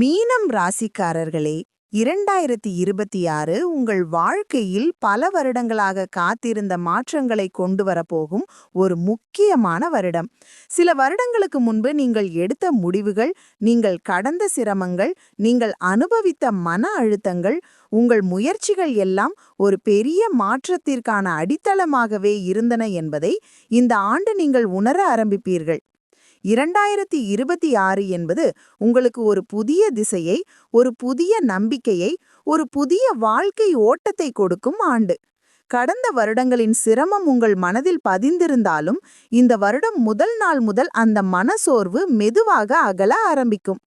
மீனம் ராசிக்காரர்களே இரண்டாயிரத்தி இருபத்தி ஆறு உங்கள் வாழ்க்கையில் பல வருடங்களாக காத்திருந்த மாற்றங்களை கொண்டு வரப்போகும் ஒரு முக்கியமான வருடம். சில வருடங்களுக்கு முன்பு நீங்கள் எடுத்த முடிவுகள் நீங்கள் கடந்த சிரமங்கள் நீங்கள் அனுபவித்த மன அழுத்தங்கள் உங்கள் முயற்சிகள் எல்லாம் ஒரு பெரிய மாற்றத்திற்கான அடித்தளமாகவே இருந்தன என்பதை இந்த ஆண்டு நீங்கள் உணர ஆரம்பிப்பீர்கள். இரண்டாயிரத்தி இருபத்தி ஆறு என்பது உங்களுக்கு ஒரு புதிய திசையை ஒரு புதிய நம்பிக்கையை ஒரு புதிய வாழ்க்கை ஓட்டத்தை கொடுக்கும் ஆண்டு. கடந்த வருடங்களின் சிரமம் உங்கள் மனதில் பதிந்திருந்தாலும் இந்த வருடம் முதல் நாள் முதல் அந்த மனசோர்வு மெதுவாக அகல ஆரம்பிக்கும்.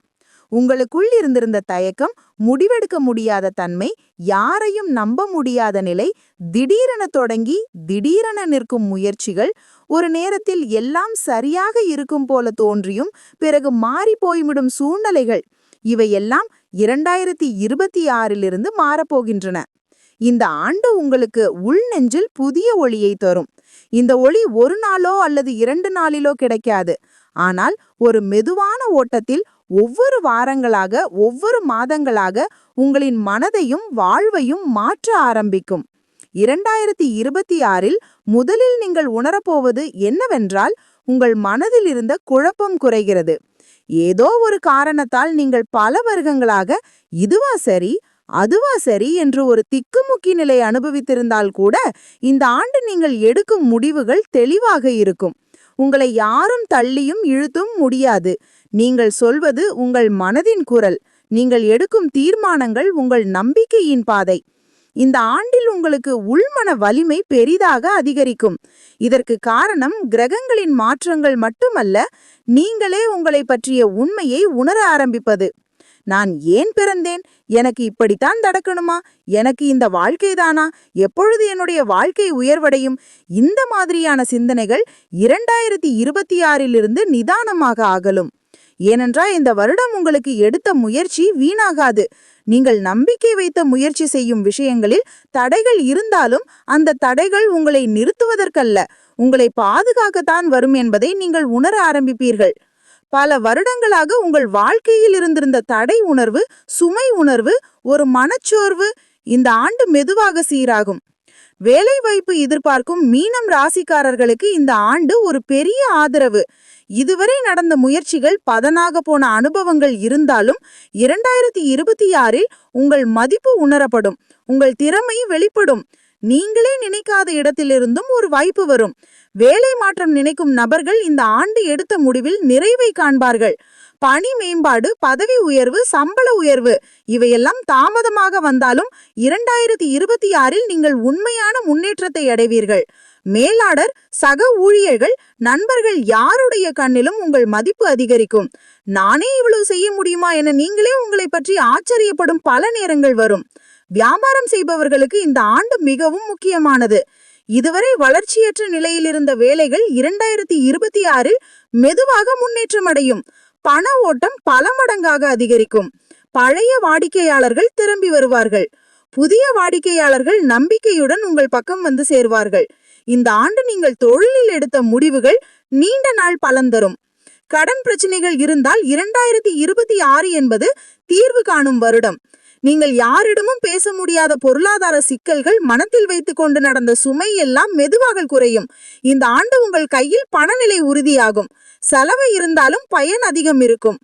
உங்களுக்குள் இருந்திருந்த தயக்கம் முடிவெடுக்க முடியாத தன்மை யாரையும் நம்ப முடியாத நிலை திடீரென தொடங்கி திடீரென நிற்கும் முயற்சிகள் ஒரு நேரத்தில் எல்லாம் சரியாக இருக்கும் போல தோன்றியும் பிறகு மாறி போய்விடும் சூழ்நிலைகள் இவையெல்லாம் இரண்டாயிரத்தி இருபத்தி ஆறிலிருந்து மாறப்போகின்றன. இந்த ஆண்டு உங்களுக்கு உள்நெஞ்சில் புதிய ஒளியை தரும். இந்த ஒளி ஒரு நாளோ அல்லது இரண்டு நாளிலோ கிடைக்காது. ஆனால் ஒரு மெதுவான ஓட்டத்தில் ஒவ்வொரு வாரங்களாக ஒவ்வொரு மாதங்களாக உங்களின் மனதையும் வாழ்வையும் மாற்ற ஆரம்பிக்கும். இரண்டாயிரத்தி இருபத்தி ஆறில் முதலில் நீங்கள் உணரப்போவது என்னவென்றால் உங்கள் மனதில் இருந்த குழப்பம் குறைகிறது. ஏதோ ஒரு காரணத்தால் நீங்கள் பல வருகங்களாக இதுவா சரி அதுவா சரி என்று ஒரு திக்குமுக்கி நிலை அனுபவித்திருந்தால் கூட இந்த ஆண்டு நீங்கள் எடுக்கும் முடிவுகள் தெளிவாக இருக்கும். உங்களை யாரும் தள்ளியும் இழுத்தும் முடியாது. நீங்கள் சொல்வது உங்கள் மனதின் குரல். நீங்கள் எடுக்கும் தீர்மானங்கள் உங்கள் நம்பிக்கையின் பாதை. இந்த ஆண்டில் உங்களுக்கு உள்மன வலிமை பெரிதாக அதிகரிக்கும். இதற்கு காரணம் கிரகங்களின் மாற்றங்கள் மட்டுமல்ல நீங்களே உங்களை பற்றிய உண்மையை உணர ஆரம்பிப்பது. நான் ஏன் பிறந்தேன்? எனக்கு இப்படித்தான் நடக்கணுமா? எனக்கு இந்த வாழ்க்கைதானா எப்பொழுது என்னுடைய வாழ்க்கை உயர்வடையும்? இந்த மாதிரியான சிந்தனைகள் இரண்டாயிரத்தி இருபத்தி ஆறிலிருந்து நிதானமாக ஆகலும் ஏனென்றால் இந்த வருடம் உங்களுக்கு எடுத்த முயற்சி வீணாகாது. நீங்கள் நம்பிக்கை வைத்த முயற்சி செய்யும் விஷயங்களில் தடைகள் இருந்தாலும் அந்த தடைகள் உங்களை நிறுத்துவதற்கல்ல. உங்களை பாதுகாக்கத்தான் வரும் என்பதை நீங்கள் உணர ஆரம்பிப்பீர்கள். பல வருடங்களாக உங்கள் வாழ்க்கையில் இருந்திருந்த தடை உணர்வு சுமை உணர்வு ஒரு மனச்சோர்வு இந்த ஆண்டு மெதுவாக சீராகும். வேலைவாய்ப்பு எதிர்பார்க்கும் மீனம் ராசிக்காரர்களுக்கு இந்த ஆண்டு ஒரு பெரிய ஆதரவு. இதுவரை நடந்த முயற்சிகள் பதனாக போன அனுபவங்கள் இருந்தாலும் இரண்டாயிரத்தி இருபத்தி ஆறில் உங்கள் மதிப்பு உணரப்படும் உங்கள் திறமை வெளிப்படும். நீங்களே நினைக்காத இடத்திலிருந்தும் ஒரு வாய்ப்பு வரும். வேலை மாற்றம் நினைக்கும் நபர்கள் இந்த ஆண்டு எடுத்த முடிவில் நிறைவை காண்பார்கள். பணி மேம்பாடு பதவி உயர்வு சம்பள உயர்வு இவையெல்லாம் தாமதமாக வந்தாலும் இரண்டாயிரத்தி இருபத்தி ஆறில் நீங்கள் உண்மையான முன்னேற்றத்தை அடைவீர்கள். மேலாளர் சக ஊழியர்கள் நண்பர்கள் யாருடைய கண்ணிலும் உங்கள் மதிப்பு அதிகரிக்கும். நானே இவ்வளவு செய்ய முடியுமா என நீங்களே உங்களை பற்றி ஆச்சரியப்படும் பல நேரங்கள் வரும். வியாபாரம் செய்பவர்களுக்கு இந்த ஆண்டு மிகவும் முக்கியமானது. இதுவரை வளர்ச்சியற்ற நிலையில் இருந்த வேலைகள் இரண்டாயிரத்தி இருபத்தி ஆறில் மெதுவாக முன்னேற்றம் அடையும். பண ஓட்டம் பல மடங்காக அதிகரிக்கும். பழைய வாடிக்கையாளர்கள் திரும்பி வருவார்கள். புதிய வாடிக்கையாளர்கள் நம்பிக்கையுடன் உங்கள் பக்கம் வந்து சேர்வார்கள். இந்த ஆண்டு நீங்கள் தொழிலில் எடுத்த முடிவுகள் நீண்ட நாள் பலன் தரும். கடன் பிரச்சனைகள் இருந்தால் இரண்டாயிரத்தி இருபத்தி ஆறு என்பது தீர்வு காணும் வருடம். நீங்கள் யாரிடமும் பேச முடியாத பொருளாதார சிக்கல்கள் மனத்தில் வைத்துக்கொண்டு நடந்த சுமை எல்லாம் மெதுவாக குறையும். இந்த ஆண்டு உங்கள் கையில் பணநிலை உறுதியாகும். செலவு இருந்தாலும் பயன் அதிகம் இருக்கும்.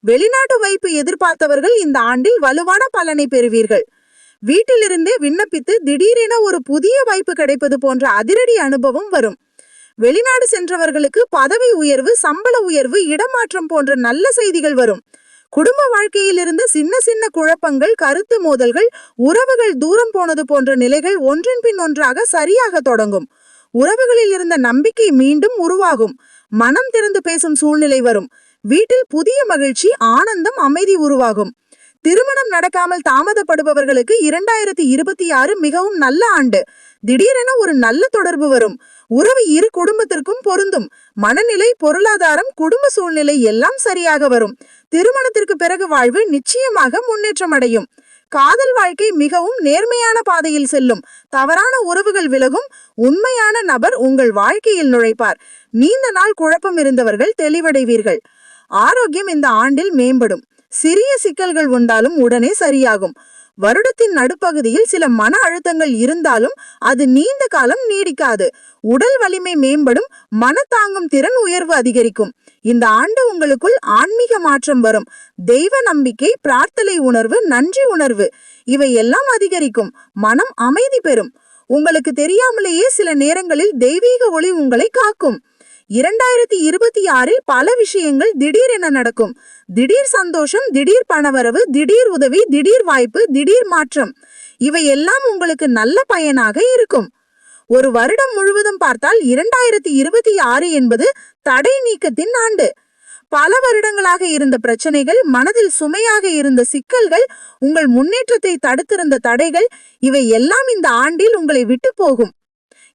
வெளிநாட்டு வைப்பு எதிர்பார்த்தவர்கள் இந்த ஆண்டில் வலுவான பலனை பெறுவீர்கள். வீட்டிலிருந்தே விண்ணப்பித்து திடீரென ஒரு புதிய வாய்ப்பு கிடைப்பது போன்ற அதிரடி அனுபவம் வரும். வெளிநாடு சென்றவர்களுக்கு பதவி உயர்வு சம்பள உயர்வு இடமாற்றம் போன்ற நல்ல செய்திகள் வரும். குடும்ப வாழ்க்கையிலிருந்து சின்ன சின்ன குழப்பங்கள் கருத்து மோதல்கள் உறவுகள் தூரம் போனது போன்ற நிலைகள் ஒன்றின் பின் ஒன்றாக சரியாக தொடங்கும். உறவுகளில் இருந்த நம்பிக்கை மீண்டும் உருவாகும். மனம் திறந்து பேசும் சூழ்நிலை வரும். வீட்டில் புதிய மகிழ்ச்சி ஆனந்தம் அமைதி உருவாகும். திருமணம் நடக்காமல் தாமதப்படுபவர்களுக்கு இரண்டாயிரத்தி இருபத்தி ஆறு மிகவும் நல்ல ஆண்டு. திடீரென ஒரு நல்ல தொடர்பு வரும். உறவு இரு குடும்பத்திற்கும் பொருந்தும். மனநிலை பொருளாதாரம் குடும்ப சூழ்நிலை எல்லாம் சரியாக வரும். திருமணத்திற்கு பிறகு வாழ்வு நிச்சயமாக முன்னேற்றம் அடையும் காதல் வாழ்க்கை மிகவும் நேர்மையான பாதையில் செல்லும். தவறான உறவுகள் விலகும். உண்மையான நபர் உங்கள் வாழ்க்கையில் நுழைப்பார். நீண்ட நாள் குழப்பம் இருந்தவர்கள் தெளிவடைவீர்கள். ஆரோக்கியம் இந்த ஆண்டில் மேம்படும். சிறிய சிக்கல்கள் வந்தாலும் உடனே சரியாகும். வருடத்தின் நடுப்பகுதியில் சில மன அழுத்தங்கள் இருந்தாலும் அது நீண்ட காலம் நீடிக்காது. உடல் வலிமை மேம்படும் மனத்தாங்கும் திறன் உயர்வு அதிகரிக்கும். இந்த ஆண்டு உங்களுக்குள் ஆன்மீக மாற்றம் வரும். தெய்வ நம்பிக்கை பிரார்த்தனை உணர்வு நன்றி உணர்வு இவை எல்லாம் அதிகரிக்கும். மனம் அமைதி பெறும். உங்களுக்கு தெரியாமலேயே சில நேரங்களில் தெய்வீக ஒளி உங்களை காக்கும். இரண்டாயிரத்தி இருபத்தி ஆறில் பல விஷயங்கள் திடீர் என நடக்கும். திடீர் சந்தோஷம் திடீர் பணவரவு திடீர் உதவி திடீர் வாய்ப்பு திடீர் மாற்றம். இவை எல்லாம் உங்களுக்கு நல்ல பயனாக இருக்கும். ஒரு வருடம் முழுவதும் பார்த்தால் இரண்டாயிரத்தி இருபத்தி ஆறு என்பது தடை நீக்கத்தின் ஆண்டு. பல வருடங்களாக இருந்த பிரச்சனைகள் மனதில் சுமையாக இருந்த சிக்கல்கள் உங்கள் முன்னேற்றத்தை தடுத்திருந்த தடைகள் இவை எல்லாம் இந்த ஆண்டில் உங்களை விட்டு போகும்.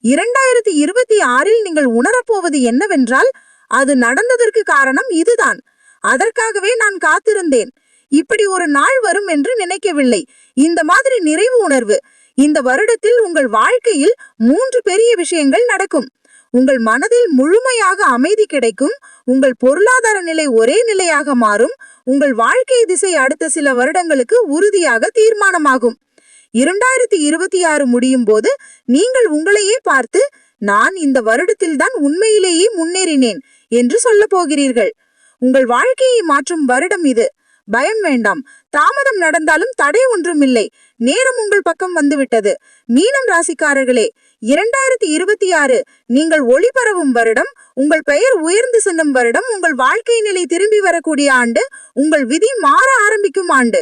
இரண்டாயிரத்தி இருபத்தி ஆறில் நீங்கள் உணரப்போவது என்னவென்றால் அது நடந்ததற்கு காரணம் இதுதான். அதற்காகவே நான் காத்திருந்தேன். இப்படி ஒரு நாள் வரும் என்று நினைக்கவில்லை. இந்த மாதிரி நிறைவு உணர்வு. இந்த வருடத்தில் உங்கள் வாழ்க்கையில் மூன்று பெரிய விஷயங்கள் நடக்கும். உங்கள் மனதில் முழுமையாக அமைதி கிடைக்கும். உங்கள் பொருளாதார நிலை ஒரே நிலையாக மாறும். உங்கள் வாழ்க்கை திசை அடுத்த சில வருடங்களுக்கு உறுதியாக தீர்மானமாகும். இரண்டாயிரத்தி இருபத்தி ஆறு முடியும் போது நீங்கள் உங்களையே பார்த்து நான் இந்த வருடத்தில்தான் உண்மையிலேயே முன்னேறினேன் என்று சொல்ல போகிறீர்கள். உங்கள் வாழ்க்கையை மாற்றும் வருடம் இது. பயம் வேண்டாம். தாமதம் நடந்தாலும் தடை ஒன்றுமில்லை. நேரம் உங்கள் பக்கம் வந்துவிட்டது. மீனம் ராசிக்காரர்களே இரண்டாயிரத்தி இருபத்தி ஆறு நீங்கள் ஒளி பரவும் வருடம் உங்கள் பெயர் உயர்ந்து செல்லும் வருடம் உங்கள் வாழ்க்கை நிலை திரும்பி வரக்கூடிய ஆண்டு உங்கள் விதி மாற ஆரம்பிக்கும் ஆண்டு.